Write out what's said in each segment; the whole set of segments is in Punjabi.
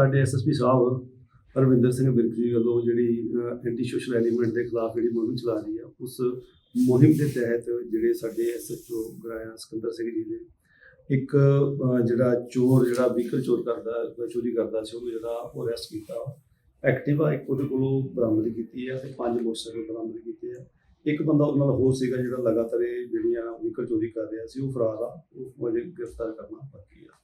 ਸਾਡੇ ਐਸਐਸਪੀ ਸਾਹਿਬ, ਹਰਵਿੰਦਰ ਸਿੰਘ ਬਿਰਕ ਜੀ ਵੱਲੋਂ ਜਿਹੜੀ ਐਂਟੀ ਸੋਸ਼ਲ ਐਲੀਮੈਂਟ ਦੇ ਖਿਲਾਫ ਜਿਹੜੀ ਮੁਹਿੰਮ ਚਲਾ ਰਹੀ ਆ, ਉਸ ਮੁਹਿੰਮ ਦੇ ਤਹਿਤ ਜਿਹੜੇ ਸਾਡੇ ਐਸਐਚਓ ਗਰਾਇਆ ਸਿਕੰਦਰ ਸਿੰਘ ਜੀ ਨੇ, ਇੱਕ ਜਿਹੜਾ ਚੋਰ, ਜਿਹੜਾ ਵਹੀਕਲ ਚੋਰ ਕਰਦਾ ਚੋਰੀ ਕਰਦਾ ਸੀ, ਉਹਨੂੰ ਜਿਹੜਾ ਉਹ ਅਰੈਸਟ ਕੀਤਾ ਐਕਟਿਵਾ ਇੱਕ ਉਹਦੇ ਕੋਲੋਂ ਬਰਾਮਦ ਕੀਤੀ ਆ ਤੇ ਪੰਜ ਮੋਟਰਸਾਈਕਲ ਬਰਾਮਦ ਕੀਤੇ ਆ। ਇੱਕ ਬੰਦਾ ਉਹਨਾਂ ਨਾਲ ਹੋਰ ਸੀਗਾ ਜਿਹੜਾ ਲਗਾਤਾਰ ਇਹ ਜਿਹੜੀਆਂ ਵਹੀਕਲ ਚੋਰੀ ਕਰ ਰਿਹਾ ਸੀ, ਉਹ ਫਰਾਰ ਆ, ਉਹ ਅਜੇ ਗ੍ਰਿਫਤਾਰ ਕਰਨਾ ਬਾਕੀ ਆ।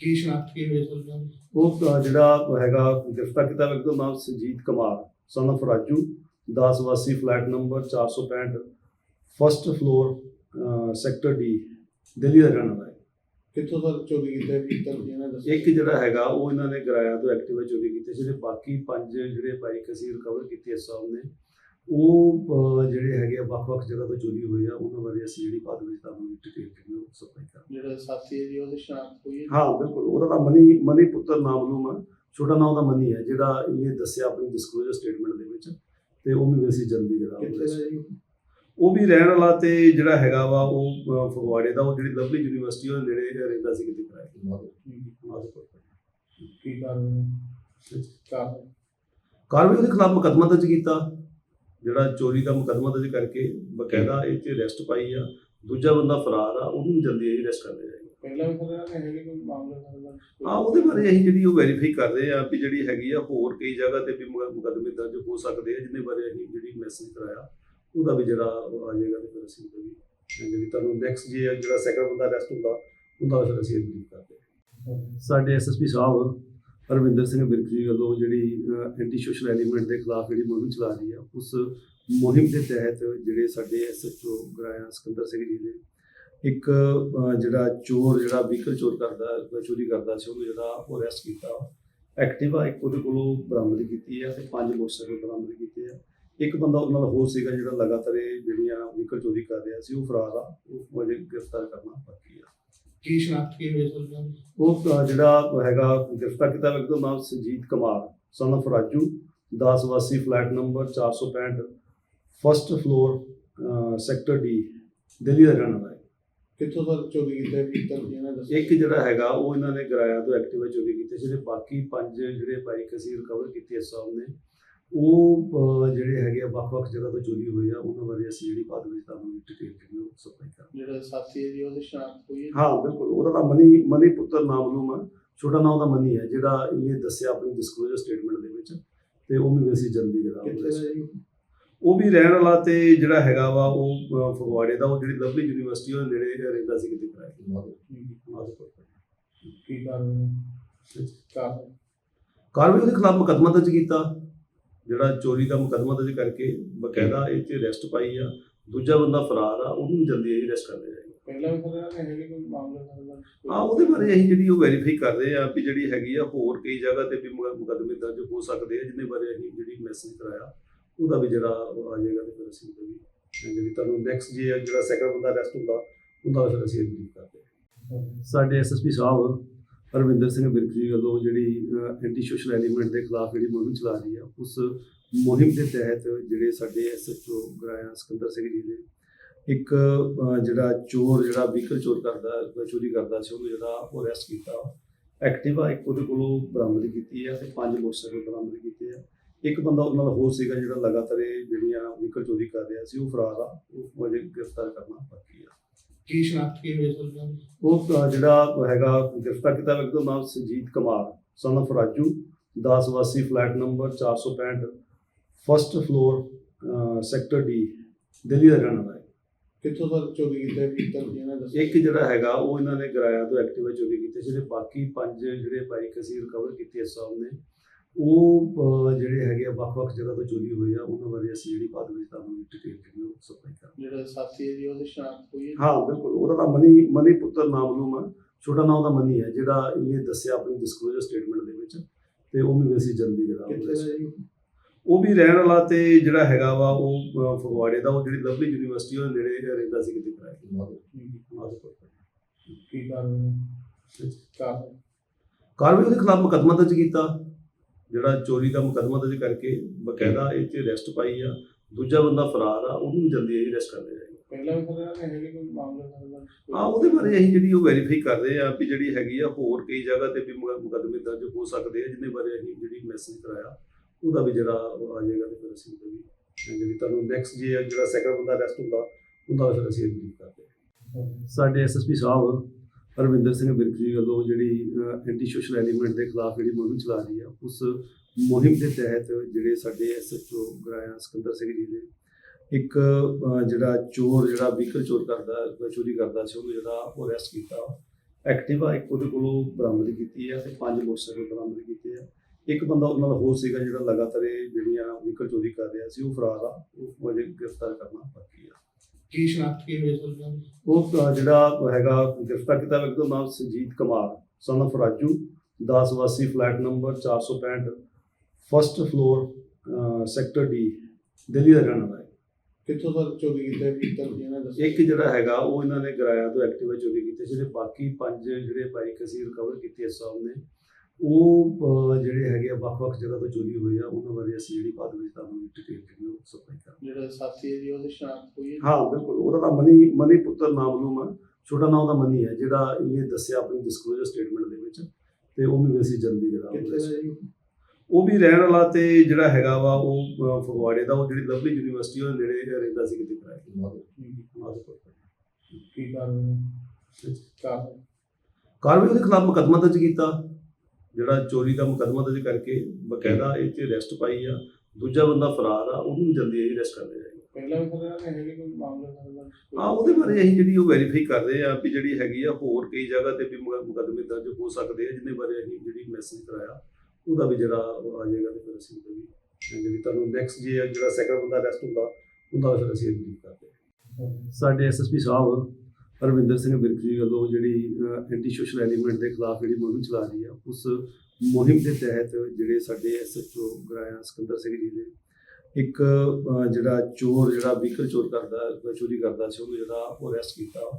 ਕੀ ਸ਼ਨਾਖਤ ਕੀ ਹੋਈ ਸਰ ਉਹ ਜਿਹੜਾ ਹੈਗਾ ਗ੍ਰਿਫਤਾਰ ਕੀਤਾ ਵਿਅਕਤੀ ਦਾ ਨਾਮ ਸੰਜੀਤ ਕੁਮਾਰ son of ਰਾਜੂ 10 ਵਾਸੀ flat number 465 first floor sector D Delhi ਦਾ ਰਹਿਣ ਵਾਲਾ ਹੈ। ਕਿੱਥੋਂ ਤੱਕ ਚੋਰੀ ਕੀਤਾ ਹੈ ਕੀ ਤੱਕ ਇਹਨਾਂ ਦੱਸਿਆ? ਇੱਕ ਜਿਹੜਾ ਹੈਗਾ ਉਹ ਇਹਨਾਂ ਨੇ ਕਿਰਾਇਆ ਤੋਂ ਐਕਟਿਵਾ ਚੋਰੀ ਕੀਤੇ। ਜਿਹੜੇ ਬਾਕੀ ਪੰਜ ਜਿਹੜੇ ਬਾਈਕ ਅਸੀਂ ਰਿਕਵਰ ਕੀਤੇ ਸਾਲ ਨੇ ਉਹ ਜਿਹੜੇ ਹੈਗੇ ਆ ਵੱਖ-ਵੱਖ ਜਗ੍ਹਾ ਤੋਂ ਚੋਰੀ ਹੋਏ ਆ ਉਹਨਾਂ ਬਾਰੇ ਅਸੀਂ ਜਿਹੜੀ ਬਾਅਦ ਵਿੱਚ ਤੁਹਾਨੂੰ ਡਿਟੇਲ ਜਿਹੜੀ ਉਹ ਸਪਲਾਈ ਕਰਾਂਗੇ। ਜਿਹੜਾ ਸਾਥੀ ਹੈ ਜੀ ਉਹਦੀ ਸ਼ਨਾਖਤ ਹੋਈ ਹੈ ਹਾਂ ਬਿਲਕੁਲ। ਉਹਦਾ ਨਾਮ ਮਨੀ ਮਨੀ ਪੁੱਤਰ ਨਾਮ ਨੂੰ ਛੋਟਾ ਨਾਮ ਦਾ ਮਨੀ ਹੈ ਜਿਹੜਾ ਇਹਨੇ ਦੱਸਿਆ ਆਪਣੀ ਡਿਸਕਲੋਜ਼ਰ ਸਟੇਟਮੈਂਟ ਦੇ ਵਿੱਚ ਤੇ ਉਹ ਵੀ ਅਸੀਂ ਜਲਦੀ ਜਿਹੜਾ ਉਹ ਕਿੱਥੇ arrest ਦਾ ਜੀ ਉਹ ਵੀ ਰਹਿਣ ਵਾਲਾ ਤੇ ਜਿਹੜਾ ਹੈਗਾ ਵਾ ਉਹ ਅਹ, ਫਗਵਾੜੇ ਦਾ ਉਹ ਜਿਹੜੀ ਲਵਲੀ ਯੂਨੀਵਰਸਿਟੀ ਉਹ ਨੇੜੇ ਰਹਿੰਦਾ ਸੀ ਕਿਤੇ ਕਿਰਾਏ ਕੀ ਕਾਰਨ? ਕਾਰਨ ਕਾਰਵਾਈ ਉਹਦੇ ਖਿਲਾਫ ਮੁਕੱਦਮਾ ਦਰਜ ਕੀਤਾ। ਜਿਹੜਾ ਚੋਰੀ ਦਾ ਮੁਕੱਦਮਾ ਦਰਜ ਕਰਕੇ ਬਕਾਇਦਾ ਇਹ ਤੇ ਅਰੈਸਟ ਪਾਈ ਆ ਦੂਜਾ ਬੰਦਾ ਫਰਾਰ ਆ ਉਹਨੂੰ ਵੀ ਜਲਦੀ ਹੀ ਅਰੈਸਟ ਕਰ ਲਿਆ ਜਾਏਗਾ। ਪਹਿਲਾਂ ਵੀ ਹੈਗੇ ਕੋਈ ਮਾਮਲਾ ਹਾਂ ਉਹਦੇ ਬਾਰੇ ਅਸੀਂ ਜਿਹੜੀ ਉਹ ਵੈਰੀਫਾਈ ਕਰ ਰਹੇ ਆ ਵੀ ਜਿਹੜੀ ਹੈਗੀ ਆ ਹੋਰ ਕਈ ਜਗ੍ਹਾ ਤੇ ਵੀ ਮੁਕ- ਮੁਕੱਦਮੇ ਦਰਜ ਹੋ ਸਕਦੇ ਆ ਜਿਹਦੇ ਬਾਰੇ ਅਸੀਂ ਜਿਹੜੀ ਮੈਸੇਜ ਕਰਾਇਆ ਉਹਦਾ ਵੀ ਜਿਹੜਾ ਆ ਜਾਏਗਾ ਤੇ ਫਿਰ ਅਸੀਂ ਵੀ ਜਿਹੜੀ ਤੁਹਾਨੂੰ ਨੈਕਸਟ ਜੇ ਜਿਹੜਾ ਸੈਕੰਡ ਬੰਦਾ ਅਰੈਸਟ ਹੁੰਦਾ ਉਹਦਾ ਫਿਰ ਅਸੀਂ ਬਰੀਫ ਕਰਦੇ ਸਾਡੇ ਐਸਐਸਪੀ ਸਾਹਿਬ ਹਰਵਿੰਦਰ ਸਿੰਘ ਬਿਰਕ ਜੀ ਵੱਲੋਂ ਜਿਹੜੀ ਐਂਟੀ ਸੋਸ਼ਲ ਐਲੀਮੈਂਟ ਦੇ ਖਿਲਾਫ ਜਿਹੜੀ ਮੁਹਿੰਮ ਚਲਾ ਰਹੀ ਆ, ਉਸ ਮੁਹਿੰਮ ਦੇ ਤਹਿਤ ਜਿਹੜੇ ਸਾਡੇ ਐਸਐਚਓ ਗਰਾਇਆ ਸਿਕੰਦਰ ਸਿੰਘ ਜੀ ਨੇ ਇੱਕ ਜਿਹੜਾ ਚੋਰ, ਜਿਹੜਾ ਵਹੀਕਲ ਚੋਰ ਕਰਦਾ ਚੋਰੀ ਕਰਦਾ ਸੀ, ਉਹਨੂੰ ਜਿਹੜਾ ਉਹ ਅਰੈਸਟ ਕੀਤਾ। ਐਕਟਿਵਾ ਇੱਕ ਉਹਦੇ ਕੋਲੋਂ ਬਰਾਮਦ ਕੀਤੀ ਹੈ ਤੇ ਪੰਜ ਮੋਟਰਸਾਈਕਲ ਬਰਾਮਦ ਕੀਤੇ ਆ। ਇੱਕ ਬੰਦਾ ਉਹਨਾਂ ਨਾਲ ਹੋਰ ਸੀਗਾ ਜਿਹੜਾ ਲਗਾਤਾਰ ਇਹ ਜਿਹੜੀਆਂ ਵਹੀਕਲ ਚੋਰੀ ਕਰ ਰਿਹਾ ਸੀ, ਉਹ ਫਰਾਰ ਆ, ਉਹ ਅਜੇ ਗ੍ਰਿਫਤਾਰ ਕਰਨਾ ਕੀ ਸ਼ਨਾਖਤ ਕੀ ਹੋਈ ਸਰ ਉਹ ਜਿਹੜਾ ਹੈਗਾ ਗ੍ਰਿਫਤਾਰ ਕੀਤਾ ਵਿਅਕਤੀ ਦਾ ਨਾਮ ਸੰਜੀਤ ਕੁਮਾਰ son of ਰਾਜੂ 10 ਵਾਸੀ flat number 465 first floor sector D Delhi ਦਾ ਰਹਿਣ ਵਾਲਾ ਹੈ। ਕਿੱਥੋਂ ਤੱਕ ਚੋਰੀ ਕੀਤਾ ਕੀ ਤੱਕ ਇਹਨਾਂ ਦੱਸਿਆ? ਇੱਕ ਜਿਹੜਾ ਹੈਗਾ ਉਹ ਇਹਨਾਂ ਨੇ ਕਿਰਾਇਆ ਤੋਂ ਐਕਟਿਵਾ ਚੋਰੀ ਕੀਤੇ ਜਿਹੜੇ ਬਾਕੀ ਪੰਜ ਜਿਹੜੇ ਬਾਈਕ ਅਸੀਂ ਰਿਕਵਰ ਕੀਤੇ ਸਾਲ ਨੇ ਉਹ ਜਿਹੜੇ ਹੈਗੇ ਆ ਵੱਖ-ਵੱਖ ਜਗ੍ਹਾ ਤੋਂ ਚੋਰੀ ਹੋਏ ਆ ਉਹਨਾਂ ਬਾਰੇ ਅਸੀਂ ਜਿਹੜੀ ਬਾਅਦ ਵਿੱਚ ਤੁਹਾਨੂੰ ਡਿਟੇਲ ਜਿਹੜੀ ਉਹ ਸਪਲਾਈ ਕਰਾਂਗੇ। ਜਿਹੜਾ ਸਾਥੀ ਹੈ ਜੀ ਉਹਦੀ ਸ਼ਨਾਖਤ ਹੋਈ ਹੈ ਹਾਂ ਬਿਲਕੁਲ। ਉਹਦਾ ਨਾਮ ਮਨੀ ਮਨੀ ਪੁੱਤਰ ਨਾਮ ਨੂੰ ਛੋਟਾ ਨਾਮ ਦਾ ਮਨੀ ਹੈ ਜਿਹੜਾ ਇਹਨੇ ਦੱਸਿਆ ਆਪਣੀ ਡਿਸਕਲੋਜ਼ਰ ਸਟੇਟਮੈਂਟ ਦੇ ਵਿੱਚ ਤੇ ਉਹ ਵੀ ਅਸੀਂ ਜਲਦੀ ਜਿਹੜਾ ਉਹ ਕਿੱਥੇ arrest ਦਾ ਜੀ ਉਹ ਵੀ ਰਹਿਣ ਵਾਲਾ ਤੇ ਜਿਹੜਾ ਹੈਗਾ ਵਾ ਉਹ ਅਹ, ਫਗਵਾੜੇ ਦਾ ਉਹ ਜਿਹੜੀ ਲਵਲੀ ਯੂਨੀਵਰਸਿਟੀ ਉਹ ਨੇੜੇ ਰਹਿੰਦਾ ਸੀ ਕਿਤੇ ਕਿਰਾਏ ਕੀ ਕਾਰਨ ਕਾਰਨ? ਕਾਰਵਾਈ ਉਹਦੇ ਖਿਲਾਫ ਮੁਕੱਦਮਾ ਦਰਜ ਕੀਤਾ। ਜਿਹੜਾ ਚੋਰੀ ਦਾ ਮੁਕੱਦਮਾ ਦਰਜ ਕਰਕੇ ਬਕਾਇਦਾ ਇਹ ਤੇ ਅਰੈਸਟ ਪਾਈ ਆ ਦੂਜਾ ਬੰਦਾ ਫਰਾਰ ਆ ਉਹਨੂੰ ਵੀ ਜਲਦੀ ਹੀ ਅਰੈਸਟ ਕਰ ਲਿਆ ਜਾਏਗਾ। ਪਹਿਲਾਂ ਵੀ ਨੇ ਹੈਗੇ ਕੋਈ ਮਾਮਲਾ ਦਾ ਹਾਂ ਉਹਦੇ ਬਾਰੇ ਅਸੀਂ ਜਿਹੜੀ ਉਹ ਵੈਰੀਫਾਈ ਕਰ ਰਹੇ ਆ ਵੀ ਜਿਹੜੀ ਹੈਗੀ ਆ ਹੋਰ ਕਈ ਜਗ੍ਹਾ ਤੇ ਵੀ ਮੁਕ- ਮੁਕੱਦਮੇ ਦਰਜ ਹੋ ਸਕਦੇ ਆ ਜਿਹਦੇ ਬਾਰੇ ਅਸੀਂ ਜਿਹੜੀ ਮੈਸੇਜ ਕਰਾਇਆ ਉਹਦਾ ਵੀ ਜਿਹੜਾ ਆ ਜਾਏਗਾ ਤੇ ਫਿਰ ਅਸੀਂ ਵੀ ਜਿਹੜੀ ਤੁਹਾਨੂੰ ਨੈਕਸਟ ਜੇ ਜਿਹੜਾ ਸੈਕੰਡ ਬੰਦਾ ਅਰੈਸਟ ਹੁੰਦਾ ਉਹਦਾ ਫਿਰ ਅਸੀਂ ਬਰੀਫ ਕਰਦੇ ਸਾਡੇ ਐਸਐਸਪੀ ਸਾਹਿਬ ਹਰਵਿੰਦਰ ਸਿੰਘ ਬਿਰਕ ਜੀ ਵੱਲੋਂ ਜਿਹੜੀ ਐਂਟੀ ਸੋਸ਼ਲ ਐਲੀਮੈਂਟ ਦੇ ਖਿਲਾਫ ਜਿਹੜੀ ਮੁਹਿੰਮ ਚਲਾ ਰਹੀ ਆ, ਉਸ ਮੁਹਿੰਮ ਦੇ ਤਹਿਤ ਜਿਹੜੇ ਸਾਡੇ ਐਸਐਚਓ ਗਰਾਇਆ ਸਿਕੰਦਰ ਸਿੰਘ ਜੀ ਨੇ ਇੱਕ ਜਿਹੜਾ ਚੋਰ, ਜਿਹੜਾ ਵਹੀਕਲ ਚੋਰ ਕਰਦਾ ਚੋਰੀ ਕਰਦਾ ਸੀ, ਉਹਨੂੰ ਜਿਹੜਾ ਉਹ ਅਰੈਸਟ ਕੀਤਾ। ਐਕਟਿਵਾ ਇੱਕ ਉਹਦੇ ਕੋਲੋਂ ਬਰਾਮਦ ਕੀਤੀ ਆ ਤੇ ਪੰਜ ਮੋਟਰਸਾਈਕਲ ਬਰਾਮਦ ਕੀਤੇ ਆ। ਇੱਕ ਬੰਦਾ ਉਹਨਾਂ ਨਾਲ ਹੋਰ ਸੀਗਾ ਜਿਹੜਾ ਲਗਾਤਾਰ ਇਹ ਜਿਹੜੀਆਂ ਵਹੀਕਲ ਚੋਰੀ ਕਰ ਰਿਹਾ ਸੀ, ਉਹ ਫਰਾਰ ਆ, ਉਹ ਅਜੇ ਗ੍ਰਿਫਤਾਰ ਕਰਨਾ ਬਾਕੀ ਆ। ਕੀ ਸ਼ਨਾਖਤ ਕੀ ਹੋਈ ਸਰ ਜੀ ਉਹ ਅ, ਜਿਹੜਾ ਹੈਗਾ ਗ੍ਰਿਫਤਾਰ ਕੀਤਾ ਵਿਅਕਤੀ ਦਾ ਨਾਮ ਸੰਜੀਤ ਕੁਮਾਰ son of ਰਾਜੂ 10 ਵਾਸੀ flat number 465 first floor sector D Delhi ਦਾ ਰਹਿਣ ਵਾਲਾ ਹੈ। ਕਿੱਥੋਂ ਤੱਕ ਚੋਰੀ ਕੀਤਾ ਹੈ ਕੀ ਤੱਕ ਇਹਨਾਂ ਇੱਕ ਜਿਹੜਾ ਹੈਗਾ ਉਹ ਇਹਨਾਂ ਨੇ ਕਿਰਾਇਆ ਤੋਂ ਐਕਟਿਵਾ ਚੋਰੀ ਕੀਤੇ ਜਿਹੜੇ ਬਾਕੀ ਪੰਜ ਜਿਹੜੇ ਬਾਈਕ ਅਸੀਂ ਰਿਕਵਰ ਕੀਤੇ ਸਾਲ ਨੇ ਉਹ ਜਿਹੜੇ ਹੈਗੇ ਆ ਵੱਖ-ਵੱਖ ਜਗ੍ਹਾ ਤੋਂ ਚੋਰੀ ਹੋਏ ਆ ਉਹਨਾਂ ਬਾਰੇ ਅਸੀਂ ਜਿਹੜੀ ਬਾਅਦ ਵਿੱਚ ਤੁਹਾਨੂੰ ਡਿਟੇਲ ਜਿਹੜੀ ਉਹ ਸਪਲਾਈ ਕਰਾਂਗੇ। ਜਿਹੜਾ ਸਾਥੀ ਹੈ ਜੀ ਉਹਦੀ ਸ਼ਨਾਖਤ ਹੋਈ ਹੈ? ਹਾਂ ਬਿਲਕੁਲ। ਉਹਦਾ ਨਾਮ ਮਨੀ ਮਨੀ ਪੁੱਤਰ ਨਾਮ ਨੂੰ ਛੋਟਾ ਨਾਮ ਦਾ ਮਨੀ ਹੈ ਜਿਹੜਾ ਇਹਨੇ ਦੱਸਿਆ ਆਪਣੀ ਡਿਸਕਲੋਜ਼ਰ ਸਟੇਟਮੈਂਟ ਦੇ ਵਿੱਚ ਤੇ ਉਹ ਵੀ ਅਸੀਂ ਜਲਦੀ ਜਿਹੜਾ ਉਹ ਕਿੱਥੇ arrest ਦਾ ਜੀ ਉਹ ਵੀ ਰਹਿਣ ਵਾਲਾ ਤੇ ਜਿਹੜਾ ਹੈਗਾ ਵਾ ਉਹ ਅਹ, ਫਗਵਾੜੇ ਦਾ ਉਹ ਜਿਹੜੀ ਲਵਲੀ ਯੂਨੀਵਰਸਿਟੀ ਉਹ ਨੇੜੇ ਰਹਿੰਦਾ ਸੀ ਕਿਤੇ ਕਿਰਾਏ ਕੀ ਕਾਰਨ? ਕਾਰਨ? ਕਾਰਵਾਈ ਉਹਦੇ ਖਿਲਾਫ ਮੁਕੱਦਮਾ ਦਰਜ ਕੀਤਾ। ਜਿਹੜਾ ਚੋਰੀ ਦਾ ਮੁਕੱਦਮਾ ਦਰਜ ਕਰਕੇ ਬਕਾਇਦਾ ਇਹ ਤੇ ਅਰੈਸਟ ਪਾਈ ਆ ਦੂਜਾ ਬੰਦਾ ਫਰਾਰ ਆ ਉਹਨੂੰ ਵੀ ਜਲਦੀ ਹੀ ਅਰੈਸਟ ਕਰ ਲਿਆ ਜਾਏਗਾ ਪਹਿਲਾਂ ਵੀ ਹੈਗੇ ਕੋਈ ਮਾਮਲਾ ਹਾਂ ਉਹਦੇ ਬਾਰੇ ਅਸੀਂ ਜਿਹੜੀ ਉਹ ਵੈਰੀਫਾਈ ਕਰ ਰਹੇ ਆ ਵੀ ਜਿਹੜੀ ਹੈਗੀ ਆ ਹੋਰ ਕਈ ਜਗ੍ਹਾ ਤੇ ਵੀ ਮੁਕ- ਮੁਕੱਦਮੇ ਦਰਜ ਹੋ ਸਕਦੇ ਆ ਜਿਹਦੇ ਬਾਰੇ ਅਸੀਂ ਜਿਹੜੀ ਮੈਸੇਜ ਕਰਾਇਆ ਉਹਦਾ ਵੀ ਜਿਹੜਾ ਉਹ ਆ ਜਾਏਗਾ ਤੇ ਫਿਰ ਅਸੀਂ ਵੀ ਜਿਹੜੀ ਤੁਹਾਨੂੰ ਨੈਕਸਟ ਜੇ ਜਿਹੜਾ ਸੈਕੰਡ ਬੰਦਾ ਅਰੈਸਟ ਹੁੰਦਾ ਉਹਦਾ ਫਿਰ ਅਸੀਂ ਬਰੀਫ ਕਰਦੇ ਸਾਡੇ ਐਸਐਸਪੀ ਸਾਹਿਬ ਹਰਵਿੰਦਰ ਸਿੰਘ ਬਿਰਕ ਜੀ ਵੱਲੋਂ ਜਿਹੜੀ ਐਂਟੀ ਸੋਸ਼ਲ ਐਲੀਮੈਂਟ ਦੇ ਖਿਲਾਫ ਜਿਹੜੀ ਮੁਹਿੰਮ ਚਲਾ ਰਹੀ ਆ, ਉਸ ਮੁਹਿੰਮ ਦੇ ਤਹਿਤ ਜਿਹੜੇ ਸਾਡੇ ਐਸਐਚਓ ਗਰਾਇਆ ਸਿਕੰਦਰ ਸਿੰਘ ਜੀ ਨੇ ਇੱਕ ਜਿਹੜਾ ਚੋਰ, ਜਿਹੜਾ ਵਹੀਕਲ ਚੋਰ ਕਰਦਾ ਚੋਰੀ ਕਰਦਾ ਸੀ, ਉਹਨੂੰ ਜਿਹੜਾ ਉਹ ਅਰੈਸਟ ਕੀਤਾ। ਐਕਟਿਵਾ ਇੱਕ ਉਹਦੇ ਕੋਲੋਂ ਬਰਾਮਦ ਕੀਤੀ ਹੈ ਤੇ ਪੰਜ ਮੋਟਰਸਾਈਕਲ ਬਰਾਮਦ ਕੀਤੇ ਆ। ਇੱਕ ਬੰਦਾ ਉਹਨਾਂ ਨਾਲ ਹੋਰ ਸੀਗਾ ਜਿਹੜਾ ਲਗਾਤਾਰ ਇਹ ਜਿਹੜੀਆਂ ਵਹੀਕਲ ਚੋਰੀ ਕਰ ਰਿਹਾ ਸੀ, ਉਹ ਫਰਾਰ ਆ, ਉਹ ਅਜੇ ਗ੍ਰਿਫਤਾਰ ਕਰਨਾ ਬਾਕੀ ਆ। ਕੀ ਸ਼ਨਾਖਤ ਕੀ ਹੋਈ ਸਰ? ਉਹ ਜਿਹੜਾ ਹੈਗਾ ਗ੍ਰਿਫਤਾਰ ਕੀਤਾ ਵਿਅਕਤੀ ਦਾ ਨਾਮ ਸੰਜੀਤ ਕੁਮਾਰ son of ਰਾਜੂ 10 ਵਾਸੀ flat number 465 first floor sector D Delhi ਦਾ ਰਹਿਣ ਵਾਲਾ ਹੈ। ਕਿੱਥੋਂ ਸਰ ਚੋਰੀ ਕੀਤਾ ਵੀ ਤਰ ਜੀ ਨੇ ਦੱਸਿਆ? ਇੱਕ ਜਿਹੜਾ ਹੈਗਾ ਉਹ ਇਹਨਾਂ ਨੇ ਕਿਰਾਇਆ ਤੋਂ ਐਕਟਿਵਾ ਚੋਰੀ ਕੀਤੇ। ਜਿਹੜੇ ਬਾਕੀ ਪੰਜ ਜਿਹੜੇ ਬਾਈਕ ਅਸੀਂ ਰਿਕਵਰ ਕੀਤੀ ਇਸ ਸਾਲ ਨੇ ਉਹ ਜਿਹੜੇ ਹੈਗੇ ਆ ਵੱਖ-ਵੱਖ ਜਗ੍ਹਾ ਤੋਂ ਚੋਰੀ ਹੋਏ ਆ ਉਹਨਾਂ ਬਾਰੇ ਅਸੀਂ ਜਿਹੜੀ ਬਾਅਦ ਵਿੱਚ ਤੁਹਾਨੂੰ ਡਿਟੇਲ ਜਿਹੜੀ ਉਹ ਸਪਲਾਈ ਕਰਾਂਗੇ। ਜਿਹੜਾ ਸਾਥੀ ਹੈ ਜੀ ਉਹਦੀ ਸ਼ਨਾਖਤ ਹੋਈ ਹੈ ਹਾਂ ਬਿਲਕੁਲ। ਉਹਦਾ ਨਾਮ ਮਨੀ ਮਨੀ ਪੁੱਤਰ ਨਾਮਲੂਮ ਆ ਛੋਟਾ ਨਾਮ ਉਹਦਾ ਮਨੀ ਹੈ ਜਿਹੜਾ ਇਹਨੇ ਦੱਸਿਆ ਆਪਣੀ ਡਿਸਕਲੋਜ਼ਰ ਸਟੇਟਮੈਂਟ ਦੇ ਵਿੱਚ। ਤੇ ਉਹ ਵੀ ਅਸੀਂ ਜਲਦੀ ਜਿਹੜਾ ਕਿੱਥੇ ਉਹ ਦਾ ਜੀ? ਉਹ ਵੀ ਰਹਿਣ ਵਾਲਾ ਤੇ ਜਿਹੜਾ ਹੈਗਾ ਵਾ ਉਹ ਫਗਵਾੜੇ ਦਾ ਉਹ ਜਿਹੜੀ ਲਵਲੀ ਯੂਨੀਵਰਸਿਟੀ ਉਹਦੇ ਨੇੜੇ ਰਹਿੰਦਾ ਸੀ ਕਿਤੇ ਕਿਰਾਏ ਤੇ। ਮਾਧੋਪੁਰ। ਕੀ ਕਾਰਨ ਕਾਰਨ ਕਾਰਵਾਈ ਉਹਦੇ ਖਿਲਾਫ ਮੁਕੱਦਮਾ ਦਰਜ ਕੀਤਾ। ਜਿਹੜਾ ਚੋਰੀ ਦਾ ਮੁਕੱਦਮਾ ਦਰਜ ਕਰਕੇ ਬਕਾਇਦਾ ਇਹ ਤੇ ਅਰੈਸਟ ਪਾਈ ਆ ਦੂਜਾ ਬੰਦਾ ਫਰਾਰ ਆ ਉਹਨੂੰ ਵੀ ਜਲਦੀ ਹੀ ਅਰੈਸਟ ਕਰ ਲਿਆ ਜਾਏਗਾ। ਪਹਿਲਾਂ ਵੀ ਕੋਈ ਮਾਮਲਾ ਹਾਂ ਉਹਦੇ ਬਾਰੇ ਅਸੀਂ ਜਿਹੜੀ ਉਹ ਵੈਰੀਫਾਈ ਕਰ ਰਹੇ ਆ ਵੀ ਜਿਹੜੀ ਹੈਗੀ ਆ ਹੋਰ ਕਈ ਜਗ੍ਹਾ ਤੇ ਵੀ ਮੁਕ- ਮੁਕੱਦਮੇ ਦਰਜ ਹੋ ਸਕਦੇ ਆ ਜਿਹਦੇ ਬਾਰੇ ਅਸੀਂ ਜਿਹੜੀ ਮੈਸੇਜ ਕਰਾਇਆ ਉਹਦਾ ਵੀ ਜਿਹੜਾ ਉਹ ਆ ਜਾਏਗਾ ਤੇ ਫਿਰ ਅਸੀਂ ਵੀ ਜਿਹੜੀ ਤੁਹਾਨੂੰ ਨੈਕਸਟ ਜੇ ਜਿਹੜਾ ਸੈਕੰਡ ਬੰਦਾ ਅਰੈਸਟ ਹੁੰਦਾ ਉਹਦਾ ਫਿਰ ਅਸੀਂ ਬਰੀਫ ਕਰਦੇ ਸਾਡੇ ਐਸਐਸਪੀ ਸਾਹਿਬ ਹਰਵਿੰਦਰ ਸਿੰਘ ਬਿਰਕ ਜੀ ਵੱਲੋਂ ਜਿਹੜੀ ਐਂਟੀ ਸੋਸ਼ਲ ਐਲੀਮੈਂਟ ਦੇ ਖਿਲਾਫ ਜਿਹੜੀ ਮੁਹਿੰਮ ਚਲਾ ਰਹੀ ਆ, ਉਸ ਮੁਹਿੰਮ ਦੇ ਤਹਿਤ ਜਿਹੜੇ ਸਾਡੇ ਐਸਐਚਓ ਗਰਾਇਆ ਸਿਕੰਦਰ ਸਿੰਘ ਜੀ ਨੇ ਇੱਕ ਜਿਹੜਾ ਚੋਰ, ਜਿਹੜਾ ਵਹੀਕਲ ਚੋਰ ਕਰਦਾ ਚੋਰੀ ਕਰਦਾ ਸੀ, ਉਹਨੂੰ ਜਿਹੜਾ ਉਹ ਅਰੈਸਟ ਕੀਤਾ।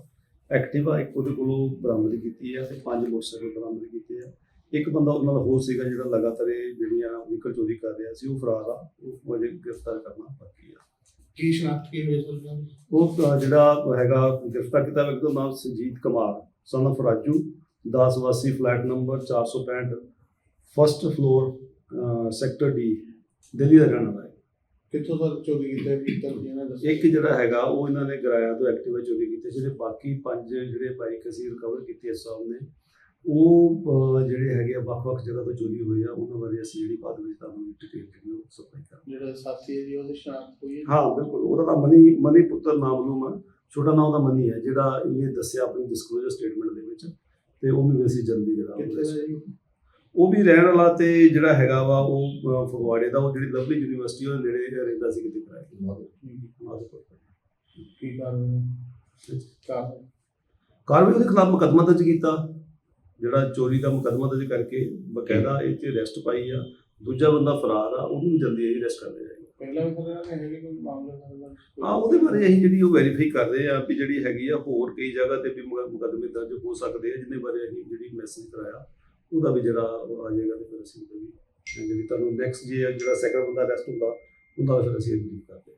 ਐਕਟਿਵਾ ਇੱਕ ਉਹਦੇ ਕੋਲੋਂ ਬਰਾਮਦ ਕੀਤੀ ਹੈ ਤੇ ਪੰਜ ਮੋਟਰਸਾਈਕਲ ਬਰਾਮਦ ਕੀਤੇ ਆ। ਇੱਕ ਬੰਦਾ ਉਹਦੇ ਨਾਲ ਹੋਰ ਸੀਗਾ ਜਿਹੜਾ ਲਗਾਤਾਰ ਇਹ ਜਿਹੜੀਆਂ ਵਹੀਕਲ ਚੋਰੀ ਕਰ ਰਿਹਾ ਸੀ, ਉਹ ਫਰਾਰ ਆ, ਉਹ ਅਜੇ ਗ੍ਰਿਫਤਾਰ ਕਰਨਾ ਬਾਕੀ ਆ। ਕੀ ਸ਼ਨਾਖਤ ਕੀ ਹੋਈ ਸਰ? ਉਹ ਜਿਹੜਾ ਹੈਗਾ ਗ੍ਰਿਫਤਾਰ ਕੀਤਾ ਵਿਅਕਤੀ ਦਾ ਨਾਮ ਸੰਜੀਤ ਕੁਮਾਰ son of ਰਾਜੂ 10 ਵਾਸੀ flat number 465 first floor sector D Delhi ਦਾ ਰਹਿਣ ਵਾਲਾ ਹੈ ਕਿੱਥੋਂ ਸਰ ਚੋਰੀ ਕੀਤਾ ਵੀ ਤਰ ਜੀ ਨੇ ਦੱਸਿਆ ਇੱਕ ਜਿਹੜਾ ਹੈਗਾ ਉਹ ਇਹਨਾਂ ਨੇ ਕਿਰਾਇਆ ਤੋਂ ਐਕਟਿਵਾ ਚੋਰੀ ਕੀਤੇ ਜਿਹੜੇ ਬਾਕੀ ਪੰਜ ਜਿਹੜੇ ਬਾਈਕ ਅਸੀਂ ਰਿਕਵਰ ਕੀਤੀ ਸਾਲ ਨੇ ਉਹ ਜਿਹੜੇ ਹੈਗੇ ਆ ਵੱਖ-ਵੱਖ ਜਗ੍ਹਾ ਤੋਂ ਚੋਰੀ ਹੋਏ ਆ ਉਹਨਾਂ ਬਾਰੇ ਅਸੀਂ ਜਿਹੜੀ ਬਾਅਦ ਵਿੱਚ ਤੁਹਾਨੂੰ ਡਿਟੇਲ ਜਿਹੜੀ ਉਹ ਸਪਲਾਈ ਕਰਾਂਗੇ। ਜਿਹੜਾ ਸਾਥੀ ਹੈ ਜੀ ਉਹਦੀ ਸ਼ਨਾਖਤ ਹੋਈ ਹੈ? ਹਾਂ ਬਿਲਕੁਲ। ਉਹਦਾ ਨਾਮ ਮਨੀ ਮਨੀ ਪੁੱਤਰ ਨਾਮਲੂਮ ਆ ਛੋਟਾ ਨਾਮ ਉਹਦਾ ਮਨੀ ਹੈ ਜਿਹੜਾ ਇਹਨੇ ਦੱਸਿਆ ਆਪਣੀ ਡਿਸਕਲੋਜ਼ਰ ਸਟੇਟਮੈਂਟ ਦੇ ਵਿੱਚ ਤੇ ਉਹ ਵੀ ਅਸੀਂ ਜਲਦੀ ਜਿਹੜਾ ਉਹ ਦਾ? ਉਹ? ਵੀ ਰਹਿਣ ਵਾਲਾ ਤੇ ਜਿਹੜਾ ਹੈਗਾ ਵਾ ਉਹ ਫਗਵਾੜੇ ਦਾ ਉਹ ਜਿਹੜੀ ਲਵਲੀ ਯੂਨੀਵਰਸਿਟੀ ਉਹਦੇ ਨੇੜੇ ਰਹਿੰਦਾ ਸੀ ਕਿਤੇ ਕਿਰਾਏ ਤੇ। ਕੀ ਕਾਰਨ? ਕਾਰਨ? ਕਾਰਵਾਈ ਉਹਦੇ ਖਿਲਾਫ ਮੁਕੱਦਮਾ ਦਰਜ ਕੀਤਾ। ਜਿਹੜਾ ਚੋਰੀ ਦਾ ਮੁਕੱਦਮਾ ਦਰਜ ਕਰਕੇ ਬਕਾਇਦਾ ਇਹ ਤੇ ਅਰੈਸਟ ਪਾਈ ਆ ਦੂਜਾ ਬੰਦਾ ਫਰਾਰ ਆ ਉਹਨੂੰ ਵੀ ਜਲਦੀ ਹੀ ਅਰੈਸਟ ਕਰ ਲਿਆ ਜਾਏਗਾ। ਪਹਿਲਾਂ ਵੀ ਖਬਰਾਂ ਨੇ ਹੈਗੇ ਕੋਈ ਮਾਮਲਾ ਦਾ। ਹਾਂ ਉਹਦੇ ਬਾਰੇ ਅਸੀਂ ਜਿਹੜੀ ਉਹ ਵੈਰੀਫਾਈ ਕਰ ਰਹੇ ਆ ਵੀ ਜਿਹੜੀ ਹੈਗੀ ਆ ਹੋਰ ਕਈ ਜਗ੍ਹਾ ਤੇ ਵੀ ਮੁਕ- ਮੁਕੱਦਮੇ ਦਰਜ ਹੋ ਸਕਦੇ ਆ ਜਿਹਦੇ ਬਾਰੇ ਅਸੀਂ ਜਿਹੜੀ ਮੈਸੇਜ ਕਰਾਇਆ ਉਹਦਾ ਵੀ ਜਿਹੜਾ ਉਹ ਆ ਜਾਏਗਾ ਤੇ ਫਿਰ ਅਸੀਂ ਵੀ ਜਿਹੜੀ ਤੁਹਾਨੂੰ ਨੈਕਸਟ ਜੇ ਜਿਹੜਾ ਸੈਕੰਡ ਬੰਦਾ ਅਰੈਸਟ ਹੁੰਦਾ ਉਹਦਾ ਫਿਰ ਅਸੀਂ ਬਰੀਫ ਕਰਦੇ